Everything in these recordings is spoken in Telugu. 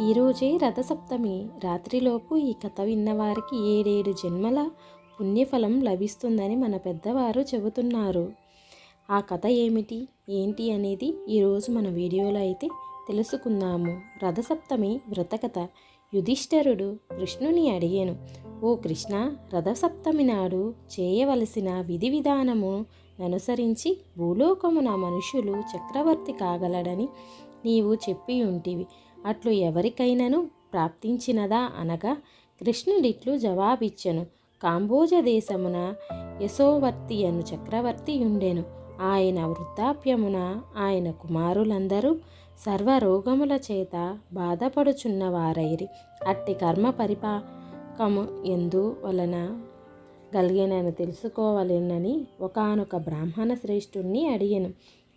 ఈరోజే రథసప్తమి. రాత్రిలోపు ఈ కథ విన్నవారికి ఏడేడు జన్మల పుణ్యఫలం లభిస్తుందని మన పెద్దవారు చెబుతున్నారు. ఆ కథ ఏమిటి? ఏంటి అనేది ఈరోజు మన వీడియోలో అయితే తెలుసుకుందాము. రథసప్తమి వ్రతకథ. యుధిష్ఠరుడు కృష్ణుని అడిగాను. ఓ కృష్ణ రథసప్తమి నాడు చేయవలసిన విధి విధానము అనుసరించి భూలోకమున మనుషులు చక్రవర్తి కాగలడని నీవు చెప్పి ఉంటివి. అట్లు ఎవరికైనను ప్రాప్తించినదా అనగా కృష్ణుడిట్లు జవాబిచ్చెను. కాంబోజ దేశమున యశోవర్తి అను చక్రవర్తి ఉండెను ఆయన వృద్ధాప్యమున ఆయన కుమారులందరూ సర్వరోగముల చేత బాధపడుచున్నవారైరి. అట్టి కర్మ పరిపాకము ఎందు వలన కలిగినని తెలుసుకోవలేనని ఒకానొక బ్రాహ్మణ శ్రేష్ఠుణ్ణి అడిగాను.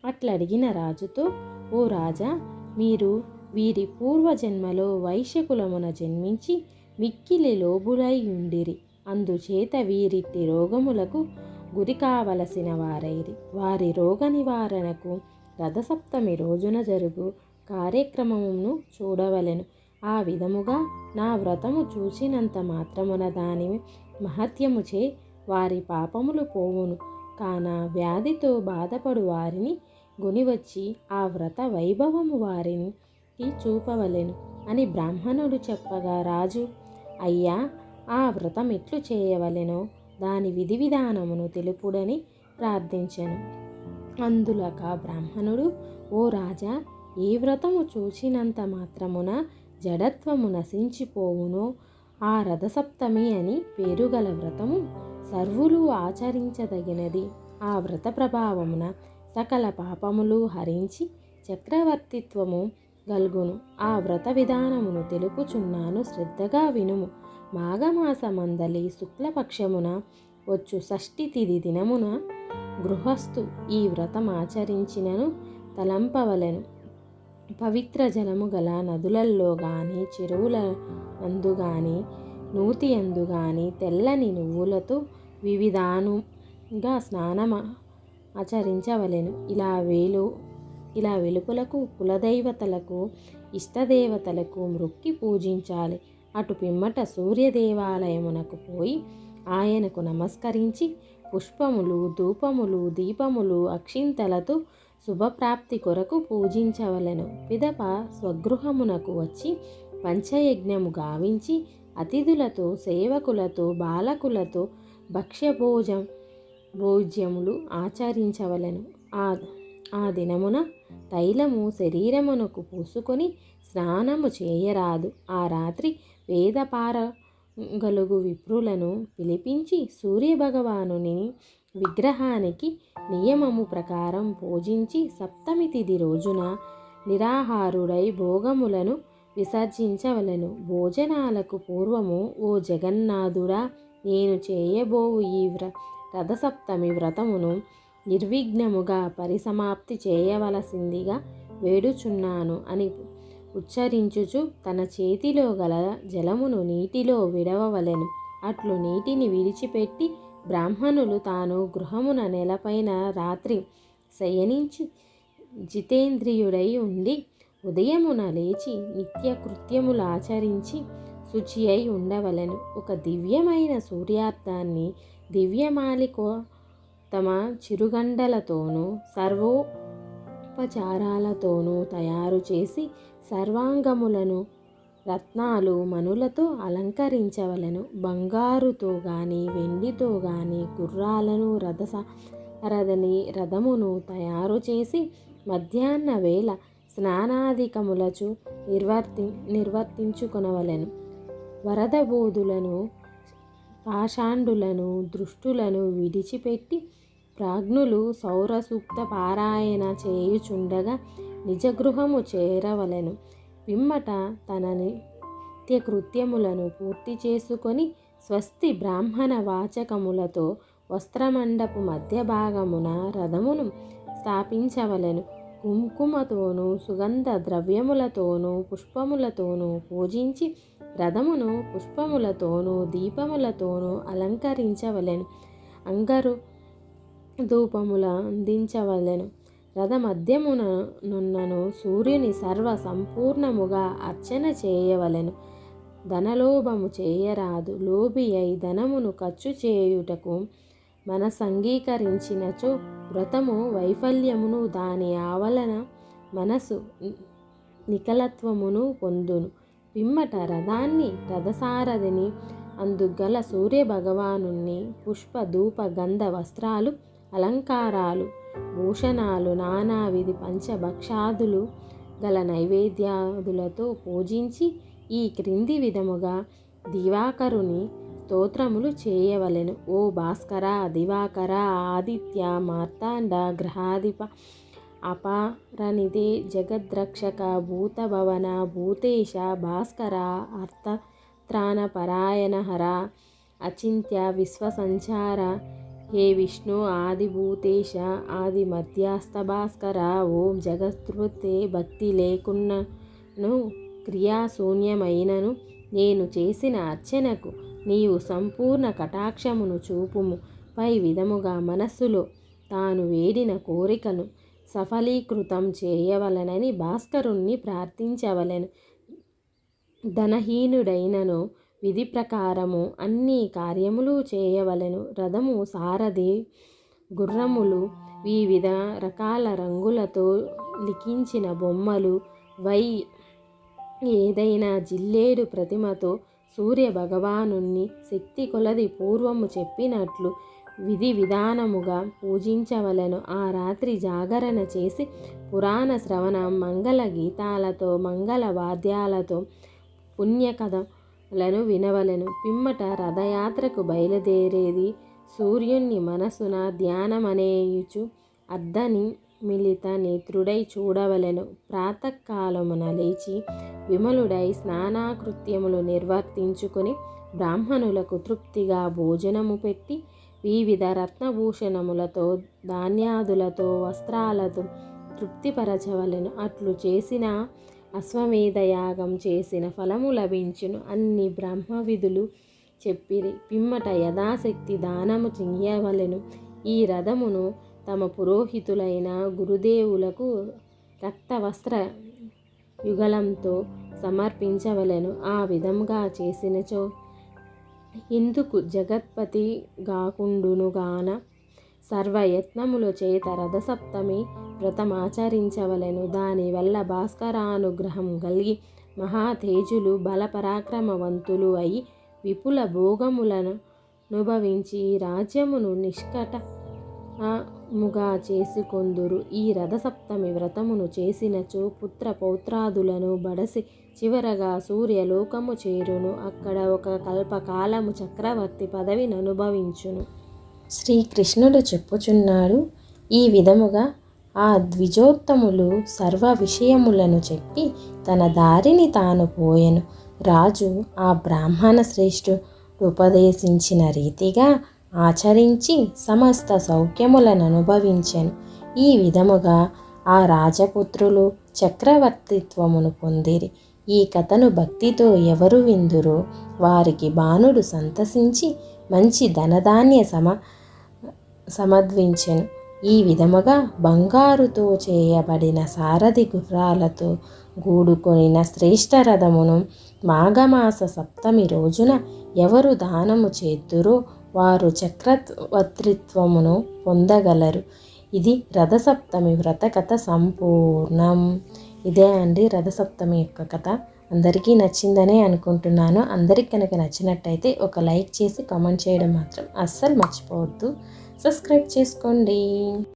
అట్లా అడిగిన రాజుతో ఓ రాజా మీరు వీరి పూర్వజన్మలో వైశ్యకులమున జన్మించి మిక్కిలి లోబులై ఉండిరి. అందుచేత వీరిట్టి రోగములకు గురి కావలసిన వారైరి. వారి రోగ నివారణకు రథసప్తమి రోజున జరుగు కార్యక్రమమును చూడవలెను. ఆ విధముగా నా వ్రతము చూసినంత మాత్రమున దాని మహత్యముచే వారి పాపములు పోవును. కాన వ్యాధితో బాధపడు వారిని గునివచ్చి ఆ వ్రత వైభవము వారిని చూపవలెను అని బ్రాహ్మణుడు చెప్పగా రాజు అయ్యా ఆ వ్రతం ఎట్లు చేయవలెనో దాని విధి విధానమును తెలుపుడని ప్రార్థించెను. అందులక బ్రాహ్మణుడు ఓ రాజా ఏ వ్రతము చూచినంత మాత్రమున జడత్వము నశించిపోవునో. ఆ రథసప్తమి అని పేరుగల వ్రతము సర్వులు ఆచరించదగినది. ఆ వ్రత ప్రభావమున సకల పాపములు హరించి చక్రవర్తిత్వము గల్గును. ఆ వ్రత విధానమును తెలుపుచున్నాను శ్రద్ధగా వినుము. మాఘమాసమందలి శుక్లపక్షమున వచ్చు షష్ఠి తిథి దినమున గృహస్థు ఈ వ్రతం ఆచరించినను తలంపవలెను. పవిత్ర జలము గల నదులల్లో గాని చెరువుల అందు గాని నూతి అందు గాని తెల్లని నువ్వులతో వివిధానుగా స్నానం ఆచరించవలెను. ఇలా వేలు ఇలా వెలుపలకు కులదైవతలకు ఇష్టదేవతలకు మృక్కి పూజించాలి. అటు పిమ్మట సూర్యదేవాలయమునకు పోయి ఆయనకు నమస్కరించి పుష్పములు ధూపములు దీపములు అక్షింతలతో శుభప్రాప్తి కొరకు పూజించవలెను. పిదప స్వగృహమునకు వచ్చి పంచయజ్ఞము గావించి అతిథులతో సేవకులతో బాలకులతో భక్ష్యభోజం భోజ్యములు ఆచరించవలెను. ఆ ఆ దినమున తైలము శరీరమునకు పూసుకొని స్నానము చేయరాదు. ఆ రాత్రి వేదపార గలుగు విప్రులను పిలిపించి సూర్యభగవానుని విగ్రహానికి నియమము ప్రకారం పూజించి సప్తమి తిథి రోజున నిరాహారుడై భోగములను విసర్జించవలను. భోజనాలకు పూర్వము ఓ జగన్నాథుడా నేను చేయబోవు ఈ వ్ర రథసప్తమి వ్రతమును నిర్విఘ్నముగా పరిసమాప్తి చేయవలసిందిగా వేడుచున్నాను అని ఉచ్చరించుచు తన చేతిలో గల జలమును నీటిలో విడవవలెను. అట్లు నీటిని విడిచిపెట్టి బ్రాహ్మణులు తాను గృహమున నెలపైన రాత్రి శయనించి జితేంద్రియుడై ఉండి ఉదయమున లేచి నిత్య కృత్యములు ఆచరించి శుచి అయి ఉండవలెను. ఒక దివ్యమైన సూర్యార్థాన్ని దివ్యమాలికో తమ చిరుగండలతోనూ సర్వోపచారాలతోనూ తయారు చేసి సర్వాంగములను రత్నాలు మనులతో అలంకరించవలను. బంగారుతో గాని వెండితో గాని గుర్రాలను రథ రథని రథమును తయారు చేసి మధ్యాహ్న వేళ స్నానాధికములచు నిర్వర్తి నిర్వర్తించుకొనవలెను. వరద బోధులను పాషాండులను దృష్టులను విడిచిపెట్టి ప్రాజ్ఞులు సౌరసూక్త పారాయణ చేయుచుండగా నిజగృహము చేరవలెను. పిమ్మట తన నిత్యకృత్యములను పూర్తి చేసుకొని స్వస్తి బ్రాహ్మణ వాచకములతో వస్త్రమండపు మధ్య భాగమున రథమును స్థాపించవలెను. కుంకుమతోనూ సుగంధ ద్రవ్యములతోనూ పుష్పములతోనూ పూజించి రథమును పుష్పములతోనూ దీపములతోనూ అలంకరించవలెను. అంగరు ధూపముల అందించవలెను. రథమధ్యమునున్నను సూర్యుని సర్వ సంపూర్ణముగా అర్చన చేయవలెను. ధనలోభము చేయరాదు. లోబి అయి ధనమును ఖర్చు చేయుటకు మన సంగీకరించినచో వ్రతము వైఫల్యమును దాని ఆవలన మనసు నికలత్వమును పొందును. పిమ్మట రథాన్ని రథసారథిని అందుగల సూర్య పుష్ప ధూప గంధ వస్త్రాలు అలంకారాలు భూషణాలు నానావిధి పంచభక్షాదులు గల నైవేద్యాదులతో పూజించి ఈ క్రింది విధముగా దివాకరుని స్తోత్రములు చేయవలెను. ఓ భాస్కర దివాకర ఆదిత్య మార్తాండ గ్రహాధిప అపారనిదే జగద్రక్షక భూతభవన భూతేశ భాస్కర అర్థత్రాణపరాయణ హర అచింత్య విశ్వసంచార హే విష్ణు ఆదిభూతేశ ఆది మధ్యాస్థ భాస్కర ఓం జగత్కృతే భక్తి లేకున్నను క్రియాశూన్యమైనను. నేను చేసిన అర్చనకు నీవు సంపూర్ణ కటాక్షమును చూపుము. పై విధముగా మనస్సులో తాను వేడిన కోరికను సఫలీకృతం చేయవలనని భాస్కరుణ్ణి ప్రార్థించవలెను. ధనహీనుడైనను విధి ప్రకారము అన్ని కార్యములు చేయవలెను. రథము సారథి గుర్రములు వివిధ రకాల రంగులతో లిఖించిన బొమ్మలు వై ఏదైనా జిల్లేడు ప్రతిమతో సూర్య భగవానుణ్ణి శక్తి కొలది పూర్వము చెప్పినట్లు విధి విధానముగా పూజించవలను. ఆ రాత్రి జాగరణ చేసి పురాణ శ్రవణం మంగళ గీతాలతో మంగళ వాద్యాలతో పుణ్యకథ లను వినవలెను. పిమ్మట రథయాత్రకు బయలుదేరేది సూర్యుణ్ణి మనసున ధ్యానమనేయుచు అద్దని మిలిత నేత్రుడై చూడవలెను. ప్రాతకాలమున లేచి విమలుడై స్నానాకృత్యములు నిర్వర్తించుకొని బ్రాహ్మణులకు తృప్తిగా భోజనము పెట్టి వివిధ రత్నభూషణములతో ధాన్యాదులతో వస్త్రాలతో తృప్తిపరచవలెను. అట్లు చేసిన అశ్వమేధ యాగం చేసిన ఫలము లభించును. అన్ని బ్రహ్మ విధులు చెప్పిరి. పిమ్మట యథాశక్తి దానము చెయ్యవలెను ఈ రథమును తమ పురోహితులైన గురుదేవులకు రక్తవస్త్ర యుగలంతో సమర్పించవలెను. ఆ విధంగా చేసినచో. ఇందుకు జగత్పతి గాకుండునుగాన సర్వయత్నములు చేత రథసప్తమి వ్రతమాచరించవలెను దానివల్ల భాస్కరానుగ్రహం కలిగి మహాతేజులు బలపరాక్రమవంతులు అయి విపుల భోగములను అనుభవించి రాజ్యమును నిష్కట ముగా చేసుకొందురు. ఈ రథసప్తమి వ్రతమును చేసినచో పుత్ర పౌత్రాదులను బడసి చివరగా సూర్యలోకము చేరును. అక్కడ ఒక కల్పకాలము చక్రవర్తి పదవిని అనుభవించును శ్రీకృష్ణుడు చెప్పుచున్నాడు. ఈ విధముగా ఆ ద్విజోత్తములు సర్వ విషయములను చెప్పి తన దారిని తాను పోయెను. రాజు ఆ బ్రాహ్మణ శ్రేష్ఠుడు ఉపదేశించిన రీతిగా ఆచరించి సమస్త సౌఖ్యములను అనుభవించెను. ఈ విధముగా ఆ రాజపుత్రులు చక్రవర్తిత్వమును పొందిరి. ఈ కథను భక్తితో ఎవరు విందురో వారికి బాణుడు సంతసించి మంచి ధనధాన్య సమ సమద్వించెను. ఈ విధముగా బంగారుతో చేయబడిన సారథి గుర్రాలతో గూడుకొనిన శ్రేష్ఠ రథమును మాఘమాస సప్తమి రోజున ఎవరు దానము చేద్దురో వారు చక్రవర్తిత్వమును పొందగలరు. ఇది రథసప్తమి వ్రత కథ సంపూర్ణం. ఇదే అండి రథసప్తమి యొక్క కథ. అందరికీ నచ్చిందనే అనుకుంటున్నాను. అందరికి కనుక నచ్చినట్టయితే ఒక లైక్ చేసి కామెంట్ చేయడం మాత్రం అస్సలు మర్చిపోవద్దు. సబ్స్క్రైబ్ చేసుకోండి.